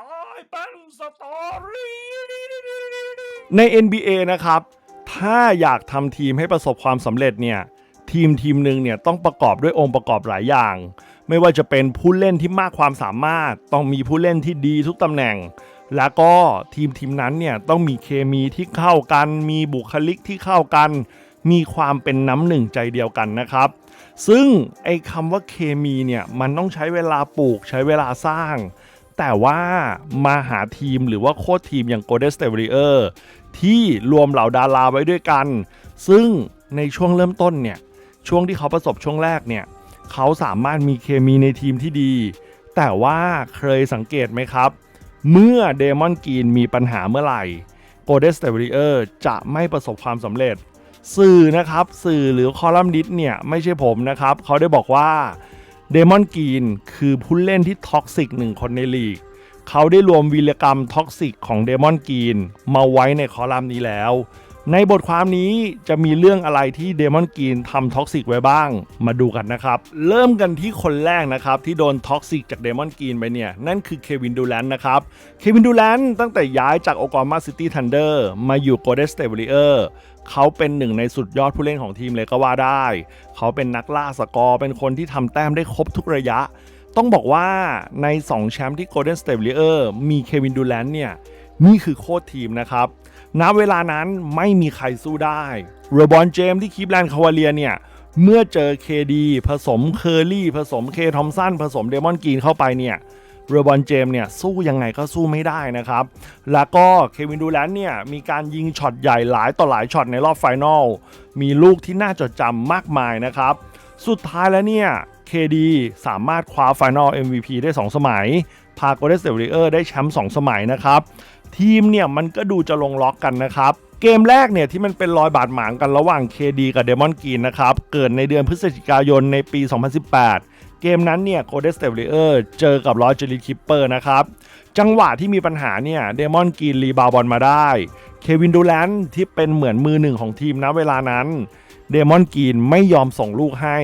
ตายเป็นสตอรี่ใน NBA นะครับ ถ้าอยากทำทีมให้ประสบความสำเร็จเนี่ย ทีมทีมหนึ่งเนี่ยต้องประกอบด้วยองค์ประกอบหลายอย่าง ไม่ว่าจะเป็นผู้เล่นที่มากความสามารถ ต้องมีผู้เล่นที่ดีทุกตำแหน่ง แล้วก็ทีมทีมนั้นเนี่ยต้องมีเคมีที่เข้ากัน มีบุคลิกที่เข้ากัน มีความเป็นน้ำหนึ่งใจเดียวกันนะครับ ซึ่งไอ้คำว่าเคมีเนี่ยมันต้องใช้เวลาปลูกใช้เวลาสร้าง แต่ว่ามาหาทีมหรือว่าโค้ชทีมอย่าง Golden State Warrior ที่รวมเหล่าดาราไว้ด้วยกัน ซึ่งในช่วงเริ่มต้นเนี่ย ช่วงที่เขาประสบช่วงแรกเนี่ย เขาสามารถมีเคมีในทีมที่ดี แต่ว่าเคยสังเกตไหมครับ เมื่อเดมอนกีนมีปัญหาเมื่อไหร่ Golden State Warrior จะไม่ประสบความสำเร็จ สื่อนะครับ สื่อหรือคอลัมนิสต์เนี่ย ไม่ใช่ผมนะครับ เขาได้บอกว่า เดมอนกีนคือผู้เล่นที่ท็อกซิกหนึ่งคนในลีก เขาได้รวมวีรกรรมท็อกซิกของเดมอนกีนมาไว้ในคอลัมน์นี้แล้ว ในบทความนี้จะมีเรื่องอะไรที่เดมอนกีนทำท็อกซิกไว้บ้าง มาดูกันนะครับ เริ่มกันที่คนแรกนะครับ ที่โดนท็อกซิกจากเดมอนกีนไปเนี่ย นั่นคือเควินดูแลนนะครับ เควินดูแลนตั้งแต่ย้ายจากโอกลามาซิตี้ทันเดอร์มาอยู่โกลเด้นสเตท w วอริเออร์เขาเป็นหนึ่งในสุดยอดผู้เล่นของทีมเลยก็ว่าได้ เขาเป็นนักล่าสกอร์เป็นคนที่ทำแต้มได้ครบทุกระยะ ต้องบอกว่าใน 2 แชมป์ที่ Golden State Warriors มีเควินดูแลนเนี่ยนี่คือโค้ชทีมนะครับ ณเวลานั้นไม่มีใครสู้ได้เรบอนเจมที่คีบแลนด์คาวาเลียเนี่ย เมื่อเจอ KD ผสมเคอร์รี่ผสมเคทอมสันผสมเดมอนกรีนเข้าไปเนี่ยเรบอนเจมเนี่ยสู้ยังไงก็สู้ไม่ได้นะครับ แล้วก็เควินดูแลนเนี่ยมีการยิงช็อตใหญ่หลายต่อหลายช็อตในรอบไฟนอล มีลูกที่น่าจดจำมากมายนะครับ สุดท้ายแล้วเนี่ย KD สามารถคว้า Final MVP ได้ 2 สมัย พา Golden State Warriors ได้แชมป์2สมัยนะครับ ทีมเนี่ยมันก็ดูจะลงล็อกกันนะครับเกมแรกเนี่ยที่มันเป็นรอยบาดหมางกันระหว่าง KD กับ Demon Green นะครับเกิดในเดือนพฤศจิกายนในปี 2018 เกมนั้นเนี่ย Golden State Warriors เจอกับ Los Angeles Clippers นะครับจังหวะที่มีปัญหาเนี่ยเดมอนกรีนรีบาวบอลมาได้ เควินดูแลนที่เป็นเหมือนมือหนึ่งของทีมนะเวลานั้นเดมอนกรีนไม่ยอมส่งลูกให้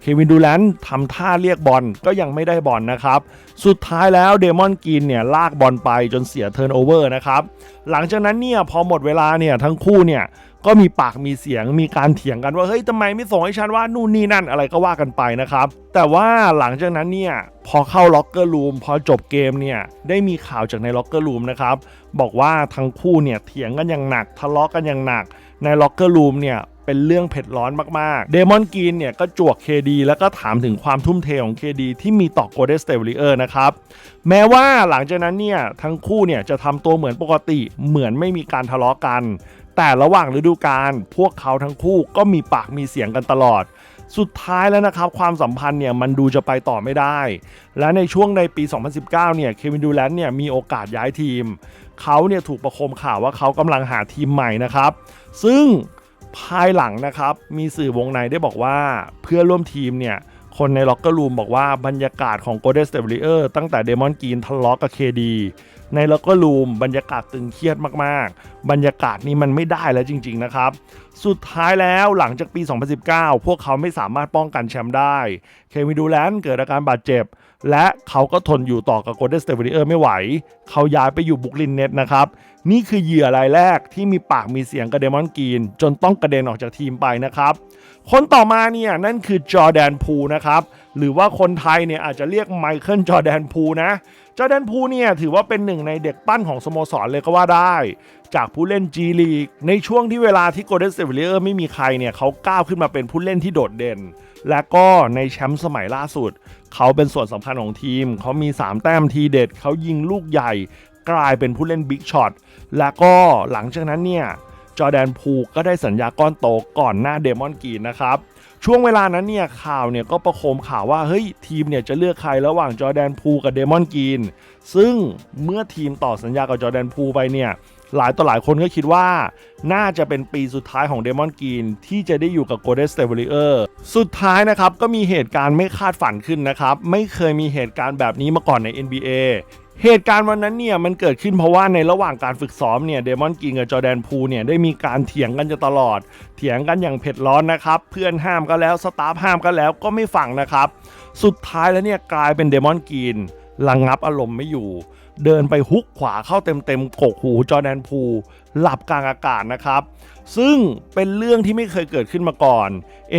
เควินดูแลนทำท่าเรียกบอลก็ยังไม่ได้บอลนะครับ สุดท้ายแล้วเดมอนกรีนเนี่ยลากบอลไปจนเสียเทิร์นโอเวอร์นะครับ หลังจากนั้นเนี่ยพอหมดเวลาเนี่ยทั้งคู่เนี่ยก็มีปากมีเสียงมีการเถียงกันว่าเฮ้ยทำไมไม่ส่งให้ฉันว่านู่นนี่นั่นอะไรก็ว่ากันไปนะครับ แต่ว่าหลังจากนั้นเนี่ยพอเข้าล็อกเกอร์รูมพอจบเกมเนี่ยได้มีข่าวจากในล็อกเกอร์รูมนะครับบอกว่าทั้งคู่เนี่ยเถียงกันอย่างหนักทะเลาะกันอย่างหนัก ในล็อกเกอร์รูมเนี่ย เป็นเรื่องเผ็ดร้อนมากๆ เดมอนกรีนเนี่ยก็จวก KD แล้วก็ถามถึงความทุ่มเทของ KD ที่มีต่อ Golden State Warriors นะครับ แม้ว่าหลังจากนั้นเนี่ยทั้งคู่เนี่ยจะทำตัวเหมือนปกติเหมือนไม่มีการทะเลาะกัน แต่ระหว่างฤดูกาลพวกเขาทั้งคู่ก็มีปากมีเสียงกันตลอดสุดท้ายแล้วนะครับความสัมพันธ์เนี่ยมันดูจะไปต่อไม่ได้ และในช่วงในปี 2019 เนี่ยเควินดูแลนเนี่ยมีโอกาสย้ายทีม เขาเนี่ยถูกประคมข่าวว่าเขากำลังหาทีมใหม่นะครับ ซึ่ง ภายหลังนะครับ มีสื่อวงในได้บอกว่าเพื่อร่วมทีมเนี่ย คนในล็อกเกอร์รูมบอกว่าบรรยากาศของโกลเด้นสเตเบลเออร์ตั้งแต่เดมอนกีนทะเลาะกับเคดีในล็อกเกอร์รูมบรรยากาศตึงเครียดมากๆ บรรยากาศนี้มันไม่ได้แล้วจริง ๆ นะครับ สุดท้ายแล้วหลังจากปี 2019 พวกเขาไม่สามารถป้องกันแชมป์ได้ เควินดูแลนเกิดอาการบาดเจ็บ และเขาก็ทนอยู่ต่อกับ Golden State Warriors ไม่ไหว เขาย้ายไปอยู่บุกลินเน็ตนะครับ นี่คือเหยื่อรายแรกที่มีปากมีเสียงกับเดมอนกรีน จนต้องกระเด็นออกจากทีมไปนะครับ คนต่อมาเนี่ยนั่นคือจอแดนพูนะครับ หรือว่าคนไทยเนี่ยอาจจะเรียกไมเคิลจอแดนพูนะ จอแดนพูเนี่ยถือว่าเป็นหนึ่งในเด็กปั้นของสโมสรเลยก็ว่าได้ จากผู้เล่น G League ในช่วงที่เวลาที่ Golden State Warriors ไม่มีใครเนี่ยเขาก้าวขึ้นมาเป็นผู้เล่นที่โดดเด่น และก็ในแชมป์สมัยล่าสุด เขาเป็นส่วนสำคัญของทีม เขามี 3 แต้มทีเด็ด เขายิงลูกใหญ่ กลายเป็นผู้เล่นบิ๊กช็อตและก็หลังจากนั้นเนี่ย จอแดนพูก็ได้สัญญาก้อนโตก่อนหน้าเดมอนกรีนนะครับ ช่วงเวลานั้นเนี่ยข่าวเนี่ยก็ประโคมข่าวว่าเฮ้ยทีมเนี่ยจะเลือกใครระหว่างจอแดนพูกับเดมอนกรีน ซึ่งเมื่อทีมต่อสัญญากับจอแดนพูไปเนี่ยหลายต่อหลายคนก็คิดว่า น่าจะเป็นปีสุดท้ายของเดมอนกรีนที่จะได้อยู่กับ Golden State Warriors สุดท้ายนะครับ ก็มีเหตุการณ์ไม่คาดฝันขึ้นนะครับ ไม่เคยมีเหตุการณ์แบบนี้มาก่อนใน NBA เหตุการณ์วันนั้นเนี่ยมันเกิดขึ้นเพราะว่าในระหว่างการฝึกซ้อมเนี่ยเดมอนกินกับจอแดนพูเนี่ยได้มีการเถียงกันจะตลอด เถียงกันอย่างเผ็ดร้อนนะครับเพื่อนห้ามก็แล้วสตาฟห้ามก็แล้วก็ไม่ฟังนะครับ สุดท้ายแล้วเนี่ยกลายเป็นเดมอนกินระงงับอารมณ์ไม่อยู่ เดินไปฮุกขวาเข้าเต็มๆกกหูจอแดนพูหลับกลางอากาศนะครับ ซึ่งเป็นเรื่องที่ไม่เคยเกิดขึ้นมาก่อน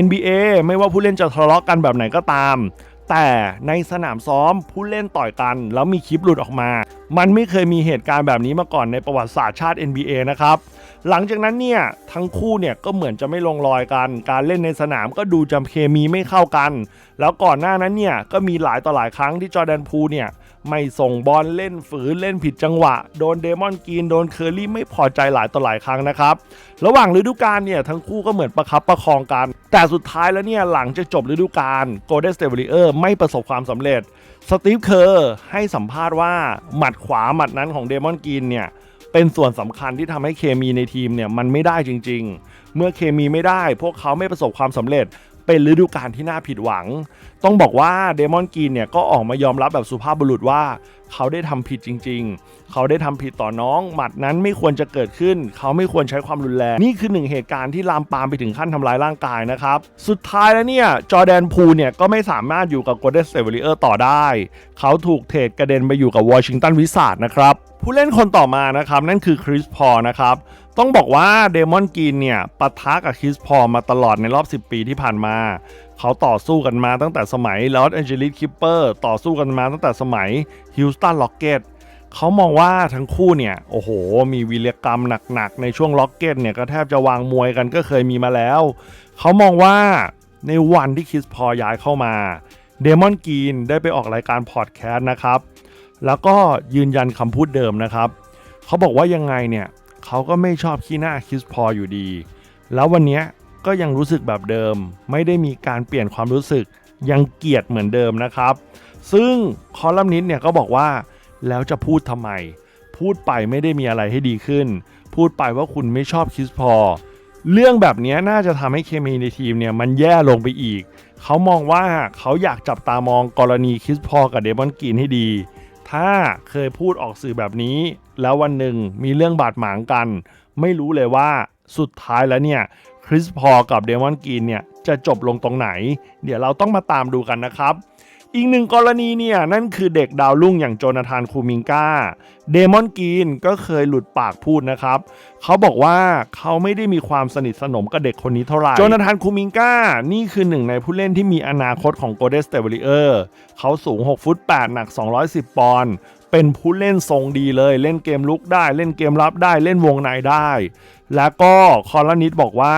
NBA ไม่ว่าผู้เล่นจะทะเลาะกันแบบไหนก็ตาม แต่ในสนามซ้อมผู้เล่นต่อยกัน แล้วมีคลิปหลุดออกมา มันไม่เคยมีเหตุการณ์แบบนี้มาก่อนในประวัติศาสตร์ชาติ NBA นะครับ หลังจากนั้นเนี่ยทั้งคู่เนี่ยก็เหมือนจะไม่ลงรอยกัน การเล่นในสนามก็ดูจำเคมีไม่เข้ากัน แล้วก่อนหน้านั้นเนี่ยก็มีหลายต่อหลายครั้งที่จอร์แดนพูเนี่ย ไม่ส่งบอลเล่นฝืนเล่นผิดจังหวะ โดนเดมอนกรีนโดนเคอร์รี่ไม่พอใจหลายต่อหลายครั้งนะครับ ระหว่างฤดูกาลเนี่ยทั้งคู่ก็เหมือนประคับประคองกัน แต่สุดท้ายแล้วเนี่ยหลังจากจบฤดูกาล Golden State Warriors ไม่ประสบความสำเร็จ สตีฟเคอร์ให้สัมภาษณ์ว่าหมัดขวาหมัดนั้นของเดมอนกรีนเนี่ยเป็นส่วนสำคัญที่ทำให้เคมีในทีมเนี่ยมันไม่ได้จริง ๆ เมื่อเคมีไม่ได้ พวกเขาไม่ประสบความสำเร็จ เป็นฤดูกาลที่น่าผิดหวัง ต้องบอกว่าเดมอนกรีนเนี่ยก็ออกมายอมรับแบบสุภาพบุรุษว่า เขาได้ทำผิดจริง ๆ เขาได้ทำผิดต่อน้อง หมัดนั้นไม่ควรจะเกิดขึ้น เขาไม่ควรใช้ความรุนแรง นี่คือหนึ่งเหตุการณ์ที่ลามปามไปถึงขั้นทำร้ายร่างกายนะครับ สุดท้ายแล้วเนี่ย จอร์แดนพูลเนี่ยก็ไม่สามารถอยู่กับ Golden State Warriors ต่อได้ เขาถูกเทรดกระเด็นไปอยู่กับวอชิงตันวิสาดนะครับผู้เล่นคนต่อมานะครับ นั่นคือคริสพอนะครับ ต้องบอกว่าเดมอนกรีนเนี่ยปะทะกับคริสพอมาตลอดในรอบ 10 ปีที่ผ่านมา เขาต่อสู้กันมาตั้งแต่สมัยลอสแอนเจลิสคิปเปอร์ต่อสู้กันมาตั้งแต่สมัยฮิลสตันล็อกเก็ตเขามองว่าทั้งคู่เนี่ย โอ้โห มีวีรกรรมหนักๆ ในช่วงล็อกเก็ตเนี่ย ก็แทบจะวางมวยกันก็เคยมีมาแล้ว เขามองว่าในวันที่คริสพอย้ายเข้ามาเดมอนกรีนได้ไปออกรายการพอดแคสต์นะครับ แล้วก็ยืนยันคำพูดเดิมนะครับ เขาบอกว่ายังไงเนี่ย เขาก็ไม่ชอบขี้หน้าคริสพออยู่ดี แล้ววันนี้ก็ยังรู้สึกแบบเดิม ไม่ได้มีการเปลี่ยนความรู้สึกยังเกลียดเหมือนเดิมนะครับ ซึ่งคอลัมนิสเนี่ยก็บอกว่าแล้วจะพูดทำไม พูดไปไม่ได้มีอะไรให้ดีขึ้น พูดไปว่าคุณไม่ชอบคริสพอเรื่องแบบนี้น่าจะทำให้เคมีในทีมเนี่ยมันแย่ลงไปอีก เขามองว่าเขาอยากจับตามองกรณีคริสพอกับเดมอนกรีนให้ดี ถ้าเคยพูดออกสื่อแบบนี้ แล้ววันหนึ่งมีเรื่องบาดหมางกัน ไม่รู้เลยว่าสุดท้ายแล้วเนี่ยคริสพอกับเดมอนกรีนเนี่ยจะจบลงตรงไหน เดี๋ยวเราต้องมาตามดูกันนะครับ อีกหนึ่งกรณีเนี่ยนั่นคือเด็กดาวรุ่งอย่างโจนาธานคูมิงกาเดมอนกรีนก็เคยหลุดปากพูดนะครับ เขาบอกว่าเขาไม่ได้มีความสนิทสนมกับเด็กคนนี้เท่าไหร่โจนาธานคูมิงกานี่คือหนึ่งในผู้เล่นที่มีอนาคตของ Golden State Warriors เขาสูง 6 ฟุต 8 หนัก 210 ปอนด์เป็นผู้เล่นทรงดีเลย เล่นเกมลุกได้ เล่นเกมรับได้เล่นวงในได้ แล้วก็คอลนิดบอกว่า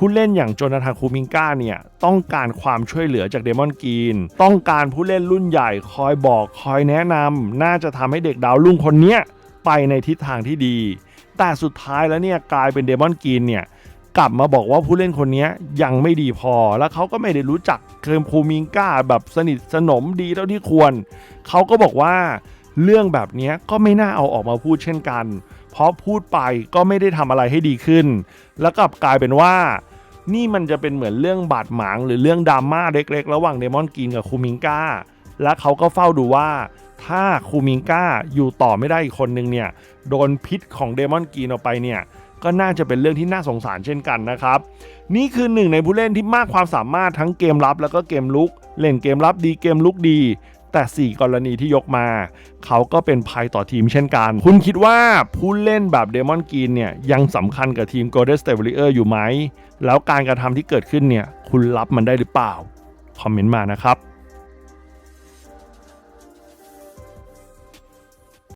ผู้เล่นอย่างโจนาธานคูมิงกาเนี่ยต้องการความช่วยเหลือจากเดมอนกรีน ต้องการผู้เล่นรุ่นใหญ่คอยบอกคอยแนะนำน่าจะทำให้เด็กดาวรุ่งคนเนี้ยไปในทิศทางที่ดี แต่สุดท้ายแล้วเนี่ยกลายเป็นเดมอนกรีนเนี่ยกลับมาบอกว่าผู้เล่นคนนี้ยังไม่ดีพอ แล้วเขาก็ไม่ได้รู้จักเคมคูมิงกาแบบสนิทสนมดีเท่าที่ควร เขาก็บอกว่าเรื่องแบบนี้ก็ไม่น่าเอาออกมาพูดเช่นกัน เพราะพูดไปก็ไม่ได้ทำอะไรให้ดีขึ้น แล้วกลับกลายเป็นว่า นี่มันจะเป็นเหมือนเรื่องบาดหมาง หรือเรื่องดราม่าเล็กๆ ระหว่างเดมอนกรีนกับคูมิงกาและเขาก็เฝ้าดูว่า ถ้าคูมิงกาอยู่ต่อไม่ได้อีกคนนึงเนี่ยโดนพิษของเดมอนกรีนออกไปเนี่ยก็น่าจะเป็นเรื่องที่น่าสงสารเช่นกันนะครับ นี่คือหนึ่งในผู้เล่นที่มากความสามารถทั้งเกมรับแล้วก็เกมลุก เล่นเกมรับดีเกมลุกดี แต่ 4 กรณีที่ยกมา เขาก็เป็นภัยต่อทีมเช่นกัน คุณคิดว่าผู้เล่นแบบเดมอนกรีนเนี่ย ยังสำคัญกับทีม Golden State Warrior อยู่ไหม แล้วการกระทำที่เกิดขึ้นเนี่ย คุณรับมันได้หรือเปล่า คอมเมนต์มานะครับ